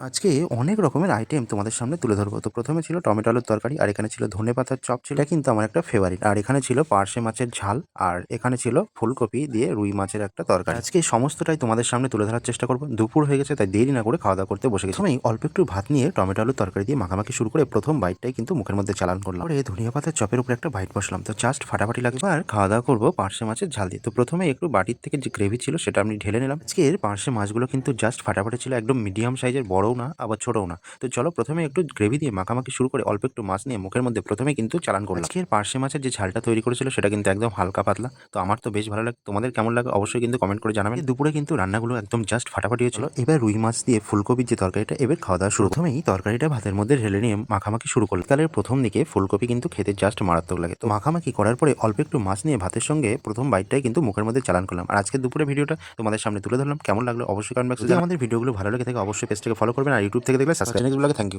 আজকে অনেক রকমের আইটেম তোমাদের সামনে তুলে ধরবো। তো প্রথমে ছিল টমেটো আলুর তরকারি, আর এখানে ছিল ধনে পাতার চপ ছিল। কিন্তু আমার একটা ফেভারিট আর এখানে ছিল পার্শে মাছের ঝাল, আর এখানে ছিল ফুলকপি দিয়ে রুই মাছের একটা তরকারি। আজকে এই সমস্তটাই তোমাদের সামনে তুলে ধরার চেষ্টা করব। দুপুর হয়ে গেছে, তাই দেরি না করে খাওয়া দাওয়া করতে বসে গেছি। আমি অল্প একটু ভাত নিয়ে টমেটো আলুর তরকারি দিয়ে মাখামাখি শুরু করে প্রথম বাইটটাই কিন্তু মুখের মধ্যে চালান করলাম। পরে ধনিয়া পাতার চপের উপরে একটা বাইট বসলাম। তো জাস্ট ফাটাফাটি লাগবে। আর খাওয়া দাওয়া করব পার্শে মাছের ঝাল দিয়ে। তো প্রথমে একটু বাটির থেকে যে গ্রেভি ছিল, সেটা আমি ঢেলে নিলাম। আজকের পার্শে মাছগুলো কিন্তু জাস্ট ফাটাফাটি ছিল, একদম মিডিয়াম সাইজের বড়ও না আবার ছোটও না। তো চলো প্রথমে একটু গ্রেভি দিয়ে মাখামাখি শুরু করে অল্প একটু মাছ নিয়ে মুখের মধ্যে প্রথমে কিন্তু চালান করলাম। আজকের পার্শে মাছের যে ঝালটা তৈরি করেছিল সেটা কিন্তু একদম হালকা পাতলা। তো আমার তো বেশ ভালো লাগে তোমাদের কেমন লাগে অবশ্যই কিন্তু কমেন্ট করে জানাবেন। দুপুরে কিন্তু রান্নাগুলো একদম জাস্ট ফাটাফাটি হয়েছিল। এবার রুই মাছ দিয়ে ফুলকপির যে তরকারিটা এবার খাওয়া দাওয়া শুরু। প্রথমেই তরকারিটা ভাতের মধ্যে ঢেলে নিয়ে মাখামাখি শুরু করল কালের প্রথম দিকে ফুলকপি কিন্তু খেতে জাস্ট মারাত্মক লাগে। তো মাখামাখি করার পরে অল্প একটু মাছ নিয়ে ভাতের সঙ্গে প্রথম বাইটটাই কিন্তু মুখের মধ্যে চালান করলাম। আর আজকে দুপুরে ভিডিওটা তোমাদের সামনে তুলে ধরলাম। কেমন লাগল অবশ্যই কমেন্ট বক্সে আমাদের ভিডিওগুলো ভালো লাগে থাকে অবশ্যই পেজটাকে ফলো করবেন আর ইউটিউব থেকে দেখলে সাবস্ক্রাইব ব্লগে থ্যাংক ইউ